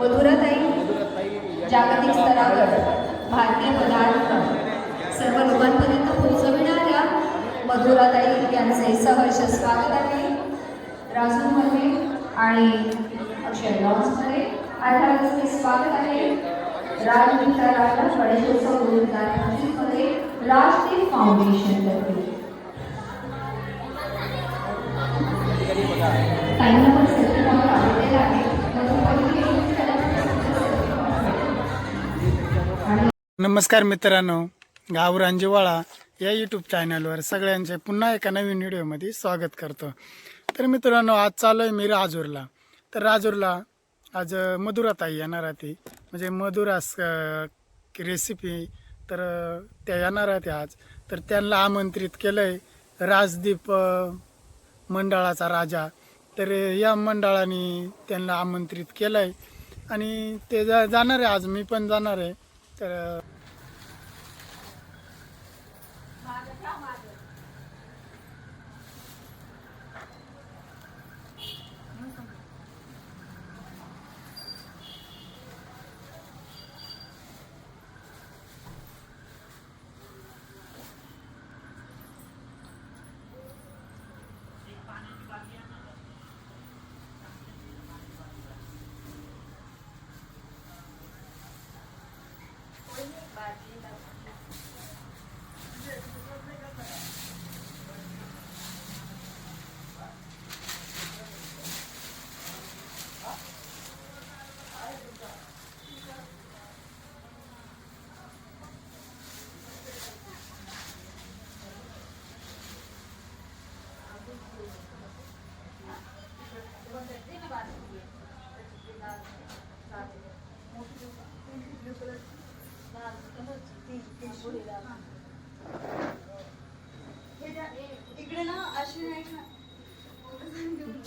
मधुराताई जागतिक स्तरावर भारतीय पदार्थ सर्व लोकांपर्यंत पोहोचविणाऱ्या मधुराताई यांचे सहर्ष स्वागत आहे. राजू मध्ये आणि अक्षय लॉन्समध्ये अठरा वाजता स्वागत आहे. राजमित्राला गणेशोत्सव दोन हजार पंचवीसमध्ये राजदीप फाउंडेशन तर्फे. नमस्कार मित्रांनो गाव रांजेवाळा या यूट्यूब चॅनलवर सगळ्यांचे पुन्हा एका नवीन व्हिडिओमध्ये स्वागत करतो. तर मित्रांनो आज चालू आहे मी राजूरला. तर राजूरला आज मधुराताई येणार आहे ती. म्हणजे मधुरास रेसिपी तर त्या येणार आहेत आज. तर त्यांना आमंत्रित केलं आहे राजदीप मंडळाचा राजा. तर या मंडळाने त्यांना आमंत्रित केलं आहे आणि ते जा जाणार आहे आज मी पण जाणार आहे. तर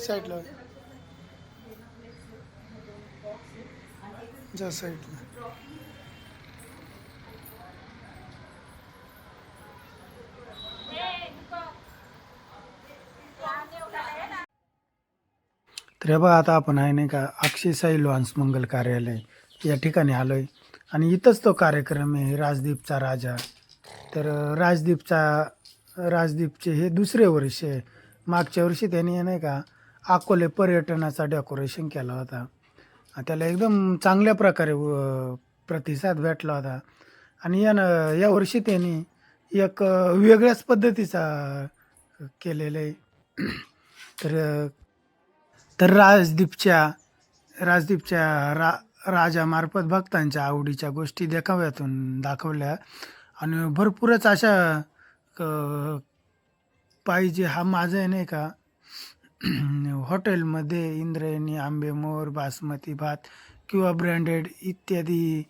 साईडला. जा साईडला. तर हे बघा आता आपण आहे नाही का अक्षय साई लॉन्स मंगल कार्यालय या ठिकाणी आलो आहे आणि इथंच तो कार्यक्रम आहे राजदीपचा राजा. तर राजदीपचा राजदीपचे हे दुसरे वर्ष आहे. मागच्या वर्षी त्यांनी नाही का अकोले पर्यटनाचा डेकोरेशन केला होता. त्याला एकदम चांगल्या प्रकारे प्रतिसाद भेटला होता. आणि यानं यावर्षी त्यांनी एक वेगळ्याच पद्धतीचा केलेलं आहे. तर तर राजदीपच्या राजदीपच्या रा राजामार्फत भक्तांच्या आवडीच्या गोष्टी देखाव्यातून दाखवल्या. आणि भरपूरच अशा पाहिजे हा माझा आहे नाही का हॉटेलमध्ये इंद्रायणी आंबेमोर बासमती भात किंवा ब्रँडेड इत्यादी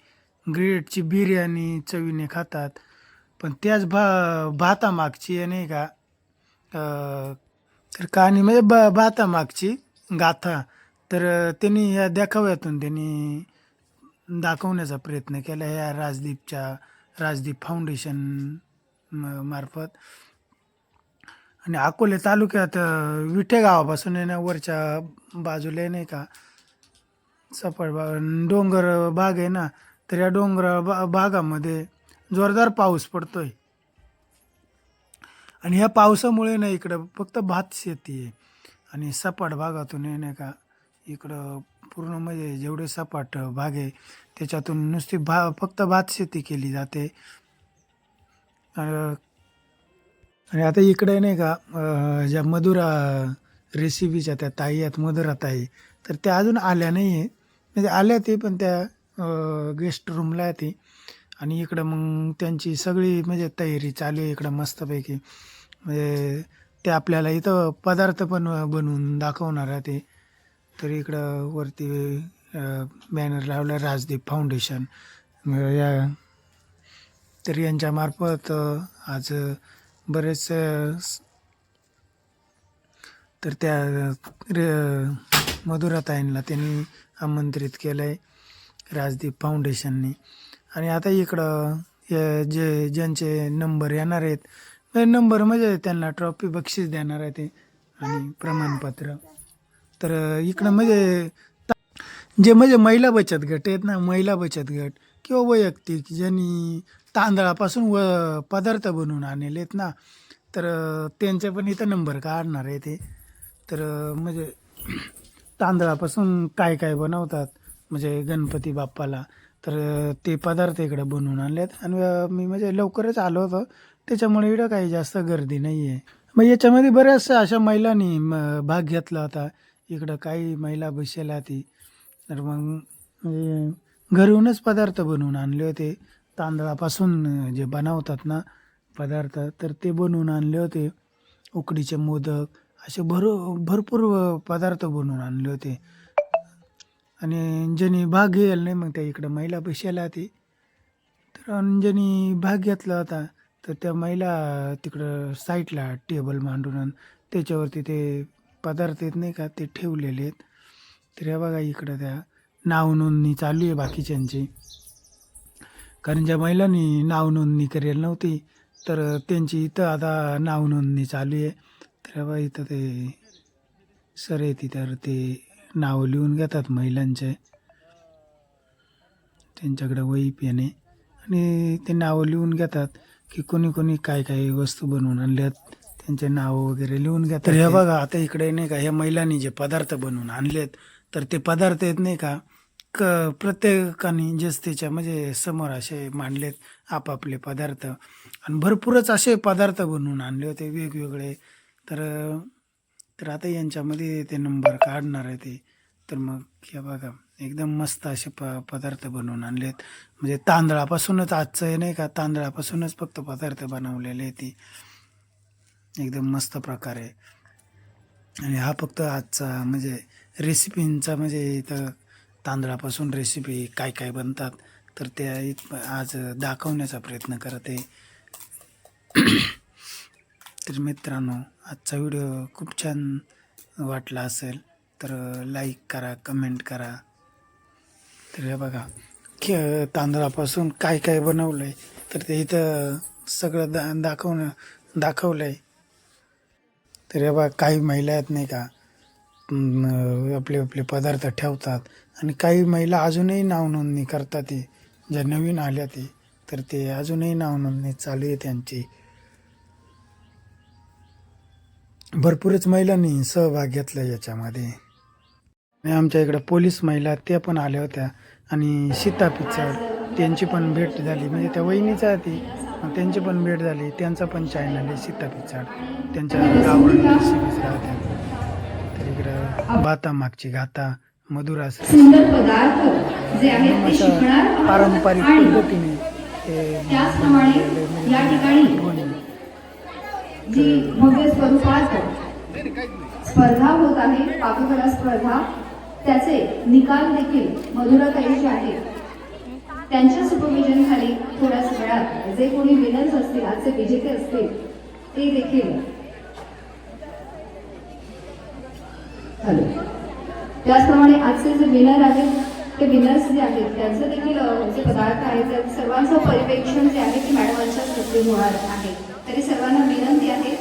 ग्रेडची बिर्याणी चवीने खातात. पण त्याच भा भातामागची आहे नाही का? तर कहाणी म्हणजे ब भातामागची गाथा. तर त्यांनी या देखाव्यातून त्यांनी दाखवण्याचा प्रयत्न केला ह्या राजदीपच्या राजदीप फाउंडेशन म- मार्फत. आणि अकोले तालुक्यात अ, विठे गावापासून आहे ना वरच्या बाजूला आहे नाही का सपाट बा डोंगर बाग आहे ना तर या डोंगर बा बागामध्ये जोरदार पाऊस पडतोय. आणि ह्या पावसामुळे ना इकडं फक्त भात शेती आहे. आणि सपाट भागातून आहे नाही का इकडं पूर्ण म्हणजे जेवढे सपाट भाग आहे त्याच्यातून नुसती भा फक्त भात शेती केली जाते. आणि आता इकडे नाही का ज्या मधुरा रेसिपीच्या त्या ताई आहेत मधुरा ताई तर त्या अजून आल्या नाही आहे म्हणजे आल्या ते पण त्या गेस्ट रूमला आहे ती. आणि इकडं मग त्यांची सगळी म्हणजे तयारी चालू आहे इकडं मस्तपैकी. म्हणजे ते आपल्याला इथं पदार्थ पण बनवून दाखवणार आहे ते. तर इकडं वरती बॅनर लावला राजदीप फाउंडेशन या तर यांच्यामार्फत आज बरेच तर त्या रे- मधुराताईंना त्यांनी आमंत्रित केलं आहे राजदीप फाउंडेशनने. आणि आता इकडं जे ज्यांचे नंबर येणार आहेत नंबर म्हणजे त्यांना ट्रॉफी बक्षीस देणार आहे ते आणि प्रमाणपत्र. तर इकडं म्हणजे जे म्हणजे महिला बचत गट आहेत ना महिला बचत गट किंवा वैयक्तिक ज्यांनी तांदळापासून व पदार्थ बनवून आणलेले आहेत ना तर त्यांचे पण इथं नंबर काढणार आहे ते? तर म्हणजे तांदळापासून काय काय बनवतात? म्हणजे गणपती बाप्पाला तर ते पदार्थ इकडे बनवून आणलेत. आणि मी म्हणजे लवकरच आलो होतो. त्याच्यामुळे इकडं काही जास्त गर्दी नाही आहे मग याच्यामध्ये बऱ्याचशा अशा महिलांनी म, भाग घेतला होता. इकडं काही महिला बसल्या ती. तर मग म्हणजे घरूनच पदार्थ बनवून आणले होते. तांदळापासून जे बनवतात ना पदार्थ तर ते बनवून आणले होते. उकडीचे मोदक असे भर भरपूर पदार्थ बनवून आणले होते. आणि अंजनी भाग घेईल नाही मग त्या इकडं महिला बसायला ती तर अंजनी भाग घेतला होता. तर त्या महिला तिकडं साईडला टेबल मांडून त्याच्यावरती ते पदार्थ येत नाही का ते ठेवलेले आहेत. तर हे बघा इकडं त्या नाव नोंदणी चालू आहे बाकीच्यांची. कारण ज्या महिलांनी नावनोंदणी करेल नव्हती तर त्यांची इथं आता नावनोंदणी चालू आहे. तर हे इथं ते सर येते तर ते नाव लिहून घेतात महिलांचे. त्यांच्याकडे वही पेने आणि ते नावं लिहून घेतात की कोणी कोणी काय काय वस्तू बनवून आणल्यात त्यांचे नावं वगैरे लिहून घेतात. तर हे बघा आता इकडे नाही का ह्या महिलांनी जे पदार्थ बनवून आणलेत तर ते पदार्थ आहेत नाही का? क प्रत्येकाने जस्तीच्या म्हणजे समोर असे मांडलेत आपापले पदार्थ. आणि भरपूरच असे पदार्थ बनवून आणले होते वेगवेगळे. तर तर आता यांच्यामध्ये ते नंबर काढणार आहे ते. तर मग हे बघा एकदम मस्त असे प पदार्थ बनवून आणलेत. म्हणजे तांदळापासूनच आजचं आहे नाही का तांदळापासूनच फक्त पदार्थ बनवलेले आहे ते. एकदम मस्त प्रकारे. आणि हा फक्त आजचा म्हणजे रेसिपींचा म्हणजे इथं तांदळापासून रेसिपी काय काय बनतात तर ते आज दाखवण्याचा प्रयत्न करत. आहे तर मित्रांनो आजचा व्हिडिओ खूप छान वाटला असेल तर लाईक करा कमेंट करा. तर हे बघा खे तांदळापासून काय काय बनवलं आहे तर ते इथं सगळं दा दाखवणं दाखवलं आहे तर हे बघा काही महिला आहेत नाही का आपले आपले पदार्थ ठेवतात. आणि काही महिला अजूनही नावनोंदणी करतात ते ज्या नवीन आल्या ते. तर ते अजूनही नावनोंदणी चालू आहे त्यांची. भरपूरच महिलांनी सहभाग घेतला याच्यामध्ये. आणि आमच्या इकडं पोलीस महिला त्या पण आल्या होत्या. आणि सीता पिक्चर त्यांची पण भेट झाली. म्हणजे त्या वहिनीचा ती. त्यांची पण भेट झाली. त्यांचा पण चॅनल आहे सीता पिक्चर त्यांच्या गावाला राहत्या बाता मागची गाता मधुरास सुंदर पदार्थ जे आहेत ते शिकणार. पारंपरिक पद्धतीने त्याचप्रमाणे या ठिकाणी जी भव्य स्वरूपात स्पर्धा होत आहे पाककला स्पर्धा त्याचे निकाल देखील मधुराताई जे आहेत त्यांच्या सुपरविजन खाली थोड्याच वेळात जे कोणी विनर्स असतील आजचे विजेते असतील ते देखील हॅलो त्याचप्रमाणे आजचे जे विनर आहेत ते विनर्स जे आहेत त्यांचं देखील जे पदार्थ आहेत त्या सर्वांचं परिवेक्षण जे आहे ते मॅडमांच्याच हस्ते होणार आहे. तरी सर्वांना विनंती आहे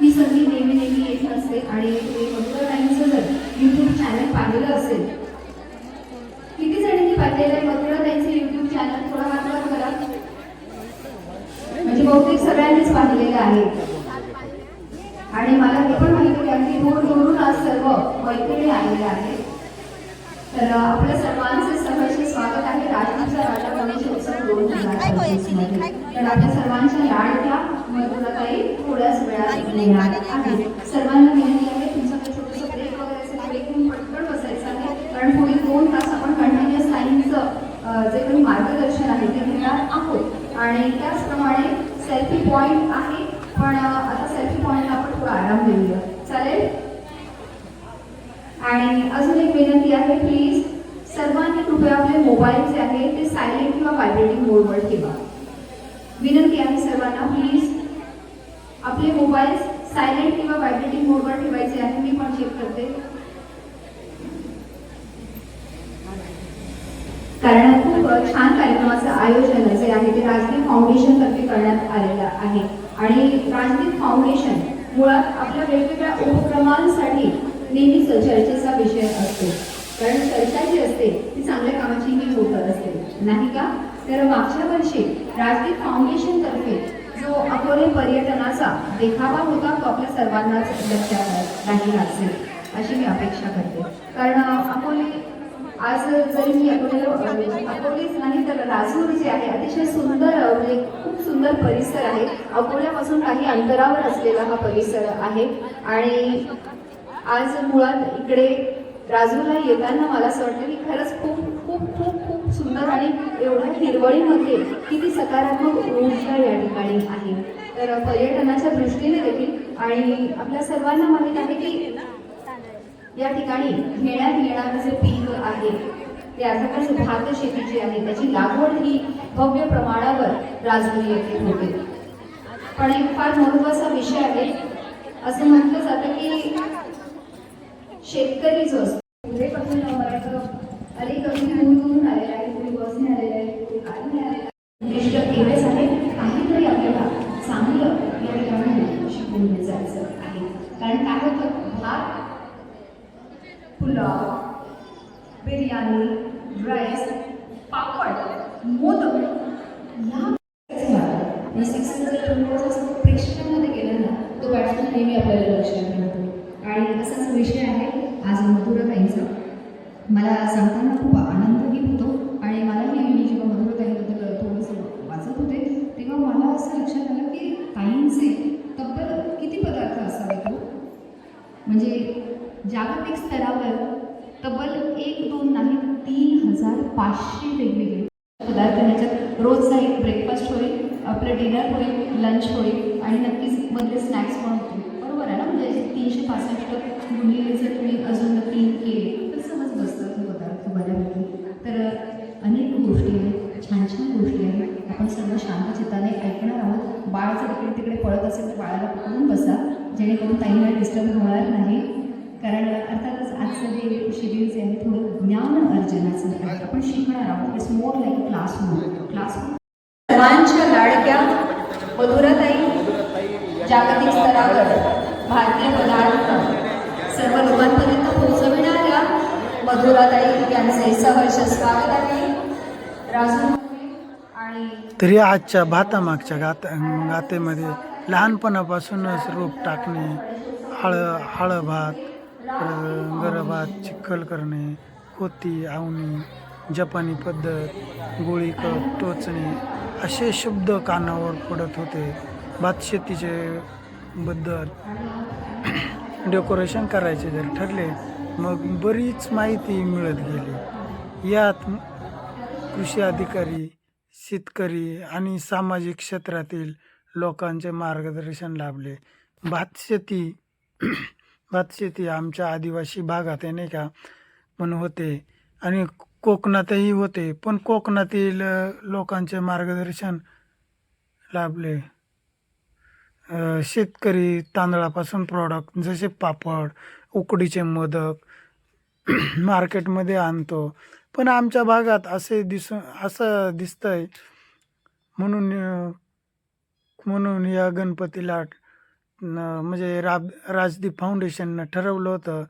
ही संधी नेहमी नेहमी येत नसते आणि तुम्ही मधुराताईंचं जर युट्यूब चॅनल पाहिलं असेल किती जणांनी पाहिलेलं आहे मधुराताईंचं युट्यूब चॅनल थोडा हात वर करा म्हणजे बहुतेक सगळ्यांनीच पाहिलेलं आहे आणि मला हे पण माहिती आहे की अगदी दूर दूरून आज सर्व मैत्रिणी आलेल्या आहेत तर अ, आपल्या सर्वांचे सहर्ष स्वागत आहे राजदूतचा राजा गणेश उत्सव दोन हजार पंचवीसमध्ये तर आपल्या सर्वांच्या लाडक्या मधुराताई थोड्याच वेळात येणार आहे सर्वांना विनंती आहे तुमचं काही छोटंसं ब्रेक वगैरे असेल ब्रेक घेऊन पटकन बसायचं आहे कारण पुढील दोन तास आपण कंटिन्युअस टाईमचं अ, जे काही मार्गदर्शन आहे ते घेणार आहोत. आणि त्याचप्रमाणे सेल्फी पॉईंट आहे पण आता सेल्फी पॉईंटला आपण थोडा आराम देऊया. चालेल? आणि अजून एक विनंती आहे प्लीज सर्वांनी कृपया आपले मोबाईल जे आहे ते सायलेंट किंवा व्हायब्रेटिंग मोडवर ठेवा. विनंती आहे सर्वांना प्लीज आपले मोबाईल सायलेंट किंवा व्हायब्रेटिंग मोडवर ठेवायचे आहे मी पण चेक करते कारण खूप छान कार्यक्रमाचं आयोजन जे आहे ते राजदीप फाउंडेशन तर्फे करण्यात आलेलं आहे. आणि राजदीप फाउंडेशन मुळात आपल्या वेगवेगळ्या उपक्रमांसाठी नेहमीच चर्चेचा विषय असतो. कारण चर्चा जी असते ती चांगल्या कामाचीही होत असते. नाही का? तर मागच्या वर्षी राजदीप फाउंडेशन तर्फे जो अकोले पर्यटनाचा देखावा होता तो आपल्या सर्वांनाच लक्षात नाही असेल अशी मी अपेक्षा करते. कारण अकोले आज जरी मी अकोल्याला अकोलेच नाही तर राजूर जे आहे अतिशय सुंदर म्हणजे खूप सुंदर परिसर आहे. अकोल्यापासून काही अंतरावर असलेला हा परिसर आहे. आणि आज मुळात इकडे राजूरला येताना मला असं वाटतं की खरंच खूप खूप खूप खूप सुंदर आणि एवढ्या हिरवळीमध्ये किती सकारात्मक ऊर्जा या ठिकाणी आहे. तर पर्यटनाच्या दृष्टीने देखील आणि आपल्या सर्वांना माहीत आहे की या ठिकाणी घेण्यात येणारं जे पीक आहे ते अर्थातच भात शेती जी आहे त्याची लागवड ही भव्य प्रमाणावर राजूर येथे होते. पण एक फार महत्त्वाचा विषय आहे असं म्हटलं जातं की शेतकरी जो असतो पुढेपासून बऱ्याच अनेक अगदी दूर दूरून आलेला आहे कोणी बसने आलेला आहे कोणी गाडीने आलेला उद्दिष्ट एवढेच आहे काहीतरी आपल्याला चांगलं या ठिकाणी शिकून जायचं आहे. कारण काय होतं भात पुलाव बिर्याणी राईस पापड मोदक या प्रेक्षकांमध्ये गेला ना तो बॅट्समॅन नेहमी आपल्याला लक्षात राहतो आणि असाच विषय आहे आज मधुराताईंचा मला सांगताना खूप आनंदही होतो आणि मलाही मी जेव्हा मधुराताईबद्दल थोडंसं वाचत होते तेव्हा मला असं लक्षात आलं की ताईंचे तब्बल किती पदार्थ असावेत हो? म्हणजे जागतिक स्तरावर तब्बल एक दोन नाही तीन हजार पाचशे वेगवेगळे पदार्थ ह्याच्यात रोजचा एक ब्रेकफास्ट होईल आपलं डिनर होईल लंच होईल आणि नक्कीच मधले स्नॅक्स पण होतील. बरोबर आहे ना? म्हणजे तीनशे पासष्ट गुणलेले जर तुम्ही अजून तीन केले तर समज बसतात हे पदार्थ बऱ्यापैकी. तर अनेक गोष्टी आहेत छान छान गोष्टी आहेत. आपण सर्व शांत चित्ताने ऐकणार आहोत. बाळ जर इकडे तिकडे पळत असेल तर बाळाला पकडून बसा. जेणेकरून ताईला डिस्टर्ब होणार नाही. कारण अर्थातच आजचं जे शेड्यूल आहे म्हणजे थोडं ज्ञान अर्जनाचं आपण शिकणार आहोत. It's more like classroom classroom सर्वांच्या लाडक्या मधुराताई जागतिक स्तरावर भारतीय पदार्थ सर्व लोकांपर्यंत पोहोचविणाऱ्या मधुराताई यांचे सहर्ष स्वागत आहे. राजू तरी आजच्या भातामागच्या गात गातेमध्ये लहानपणापासूनच रोप टाकणे हळ हळद भात गरभात चिखल करणे होती आवणी जपानी पद्धत गोळी कप टोचणे असे शब्द कानावर पडत होते. भातशेतीचे बद्दल डेकोरेशन करायचे जर ठरले मग बरीच माहिती मिळत गेली. यात कृषी अधिकारी शेतकरी आणि सामाजिक क्षेत्रातील लोकांचे मार्गदर्शन लाभले. भातशेती भातशेती आमच्या आदिवासी भागात आहे नाही का? पण होते. आणि कोकणातही होते. पण कोकणातील लोकांचे मार्गदर्शन लाभले. शेतकरी तांदळापासून प्रॉडक्ट जसे पापड उकडीचे मोदक मार्केटमध्ये आणतो. पण आमच्या भागात असे दिसून असं दिसतंय. म्हणून म्हणून या गणपतीला म्हणजे राब राजदीप फाउंडेशननं ठरवलं होतं.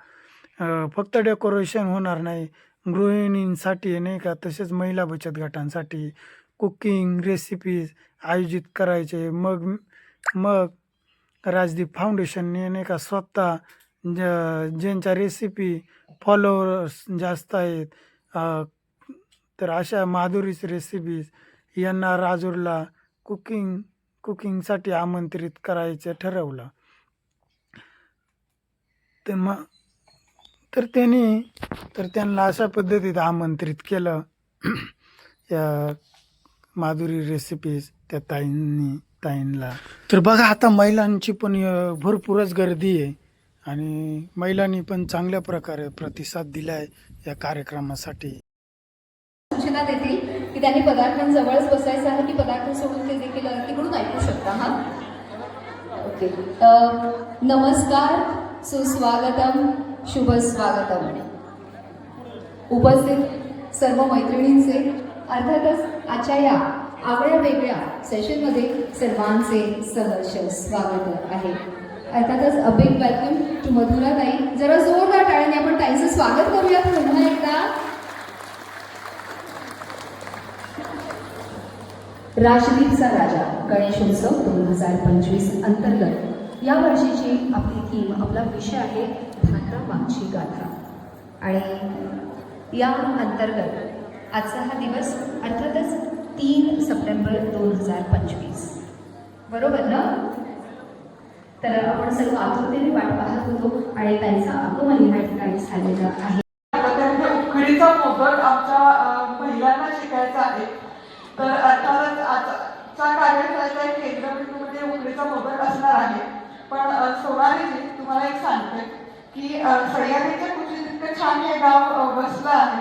फक्त डेकोरेशन होणार नाही. गृहिणींसाठी नाही का तसेच महिला बचत गटांसाठी कुकिंग रेसिपीज आयोजित करायचे. मग मग राजदीप फाउंडेशनने नाही का स्वतः ज ज्यांच्या रेसिपी फॉलोअर्स जास्त आहेत तर अशा माधुरीच रेसिपीज यांना राजूरला कुकिंग कुकिंगसाठी आमंत्रित करायचं ठरवलं. तर मग तर त्यांनी तर त्यांना अशा पद्धतीत आमंत्रित केलं. या माधुरी रेसिपीज त्या ताईंनी ताईंला. तर बघा आता महिलांची पण भरपूरच गर्दी आहे. आणि महिलांनी पण चांगल्या प्रकारे प्रतिसाद दिला आहे या कार्यक्रमासाठी. सूचना देतील की त्यांनी पदार्थांजवळच बसायचं आहे की पदार्थ सोडून ते देखील तिकडून ऐकू शकता हा? ओके. नमस्कार सुस्वागतम शुभ स्वागतम उपस्थित सर्व मैत्रिणींचे अर्थातच आजच्या या आवड्या वेगळ्या सेशनमध्ये सर्वांचे सहर्ष स्वागत आहे. अर्थातच अ वेलकम टू मधुरा ताई जरा जोरदार टाळ्याने आपण ताईचं स्वागत करूया पुन्हा एकदा. राजदीपचा राजा गणेशोत्सव दोन हजार पंचवीस अंतर्गत. या वर्षीची आपली थीम आपला विषय आहे भाद्रमागची गाथा. आणि या अंतर्गत आजचा हा दिवस अर्थातच तीन सप्टेंबर दोन हजार पंचवीस. बरोबर ना? तर आपण सर्व आतुरतेने वाट पाहत होतो आणि त्यांचा आगमन या ठिकाणी झालेलं आहे तर उकडीचा मोदक आमच्या अ, महिलांना शिकायचा आहे तर अर्थातच आजचा कार्यक्रमाचा एक केंद्रबिंदू म्हणजे उकडीचा मोदक असणार आहे. पण सोनालीजी तुम्हाला एक सांगते की सह्याद्रीच्या कुशीत इतकं छान हे गाव अ, वसलं आहे.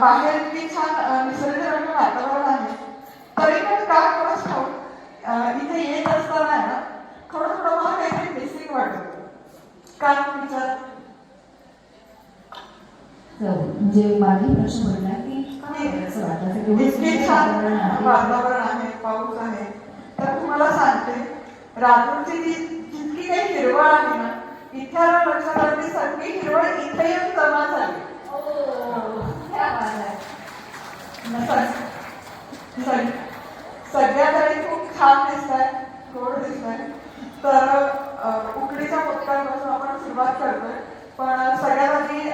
बाहेर इतकी छान निसर्गरम्य वातावरण आहे. तरी पण का कोणाच ठाऊक इथे येत असताना ना थोडं थोडं मला काहीतरी मिसिंग वाटत. काय विचार? म्हणजे मागे प्रश्न पडला की काय वातावरण पाऊस आहे. तर तुम्हाला सांगते राजूरची जितकी काही हिरवळ आहे ना इथे आलं लक्षात आलं की सगळी हिरवळ इथे येऊन जमा झाली. सग- सगळ्या तरी खूप छान दिसत आहे गोड दिसत आहे तर उकडीच्या मोदकांपासून आपण सुरुवात करतोय. पण सगळ्यात आधी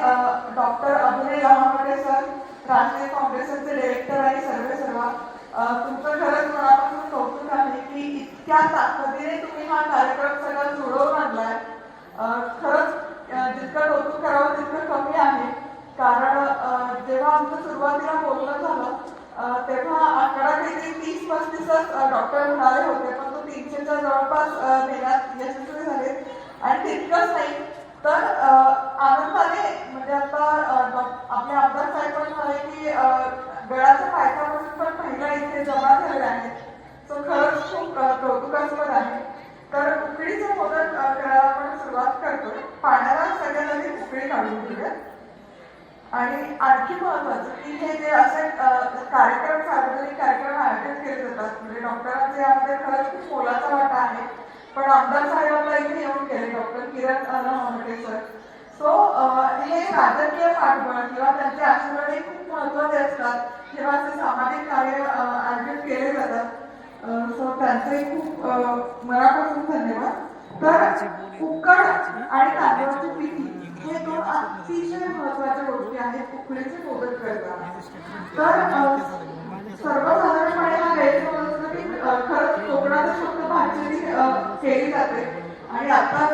डॉक्टर अभिनय लहामडे सर राष्ट्रीय फाउंडेशनचे डिरेक्टर आणि सर्वे सर्वा तुमचं खरंच मनापासून कौतुक आहे की इतक्या ताकदीने तुम्ही हा कार्यक्रम सगळा जुळवून आणलाय. खरंच जितकं कौतुक करावं तितकं कमी आहे. कारण जेव्हा आमचं सुरुवातीला बोलणं झालं तेव्हा आकडा काहीतरी तीस पस्तीसच डॉक्टर म्हणाले होते पण तो तीनशेच्या जवळपास देण्यात यशस्वी झाले. आणि तितकंच नाही तर आनंदाने म्हणजे आता आपल्या आपले आमदार साहेब म्हणाले की अं, फायदा पायथ्यापासून इथे जमा झाले आहेत. सो खरंच खूप कौतुकास्पद आहे. तर उकडीचा मोदक करायला आपण सुरुवात करतो. पाण्याला सगळ्यात आधी उकळी काढून घेऊया. आणि आणखी महत्वाचं की हे जे असे कार्यक्रम सार्वजनिक कार्यक्रम आयोजित केले जातात म्हणजे डॉक्टरांचे यामध्ये खरंच खूप मोलाचा वाटा आहे. पण आमदार साहेब आपल्या इथे येऊन गेले डॉक्टर किरण हॉमटे सर सो हे राजकीय पाठबळ किंवा त्यांचे आशीर्वाद हे खूप महत्त्वाचे असतात. जेव्हा असे सामाजिक कार्य आयोजित केले जातात. सो त्यांचे खूप मनापासून धन्यवाद. तर उकड आणि तांदळाची पिठी हे दोन अतिशय महत्त्वाच्या गोष्टी आहेत. उकडीचे मोदक करताना तर सर्वसाधारणपणे हा गैरसमज असतो की खरंच कोकणातच फक्त भाजी केली जाते. आणि आताच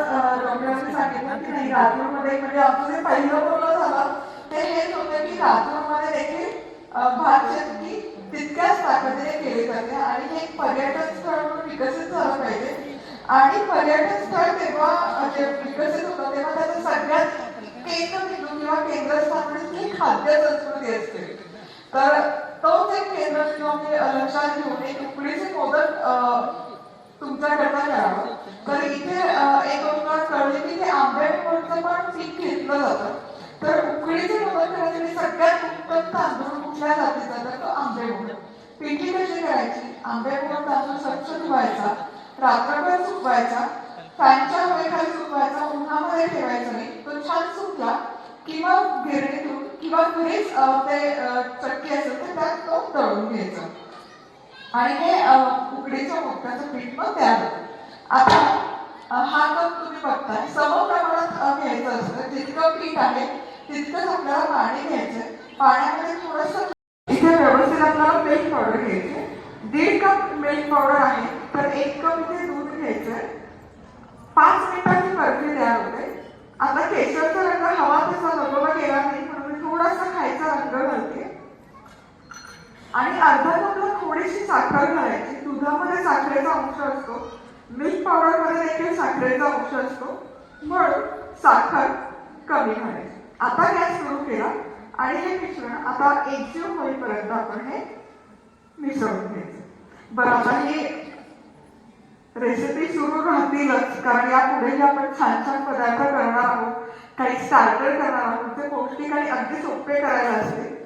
अं, डॉक्टरांनी की म्हणजे आमचं जे पहिलं बोलणं झालं ते हेच होतं की लातूरमध्ये देखील भात शेती तितक्याच ताकदीने केली जाते आणि हे एक पर्यटन स्थळ म्हणून विकसित झालं पाहिजे आणि पर्यटन स्थळ तेव्हा जे विकसित होतं तेव्हा त्याचं सगळ्यात केंद्रबिंदू किंवा केंद्रस्थान म्हणजे ती खाद्य संस्कृती असते तर तोच एक केंद्रबिंदू आम्ही लक्षात घेऊन एक उकडीचे मोदक तुमचा तुमच्याकडनं तर इथे एक गोष्ट कळली की ते आंबेमोडचं पण पीक घेतलं जातं. तर उकडीचे मोदक करायसाठी सगळ्यात उत्तम तांदूळ कुठल्या जातीचा? तर तो आंबेमोड पिठी कशी करायची? आंबेमोड तांदूळ स्वच्छ धुवायचा रात्रभर सुकवायचा फॅनच्या हवेखाली सुकवायचा उन्हामध्ये ठेवायचा नाही तो छान सुकला किंवा गिरणीतून किंवा घरीच ते चक्की असेल तर त्यात तो तळून घ्यायचा. आणि हे उकडीचं मोठ्याचं पीठ मग तयार होतं. आता हा कप तुम्ही बघताय सम प्रमाणात घ्यायचं असतं. जितकं पीठ आहे तितकंच आपल्याला पाणी घ्यायचं पाण्यामध्ये थोडंसं इथे व्यवस्थित आपल्याला मिल्क पावडर घ्यायची दीड कप मिल्क पावडर आहे तर एक कप इथे दूध घ्यायचंय. पाच मिनिटांची बर्फी तयार होते. आता केशरचा रंग हवा तसा लगोला गेला नाही म्हणून थोडासा खायचा रंग घालते. आणि अर्धा कप थोडीशी साखर घालायची दुधामध्ये साखरेचा अंश असतो. मिल्क पावडरमध्ये देखील साखरेचा अंश असतो. म्हणून साखर कमी घालायची आता गॅस सुरू केला. आणि हे मिश्रण आता एकजीव होईपर्यंत आपण हे मिसळून घ्यायचं. बरं आता हे रेसिपी सुरू राहतीलच. कारण यापुढेही आपण छान छान पदार्थ करणार आहोत काही स्टार्टर करणार आहोत ते पौष्टिक आणि अगदी सोपे करायला असते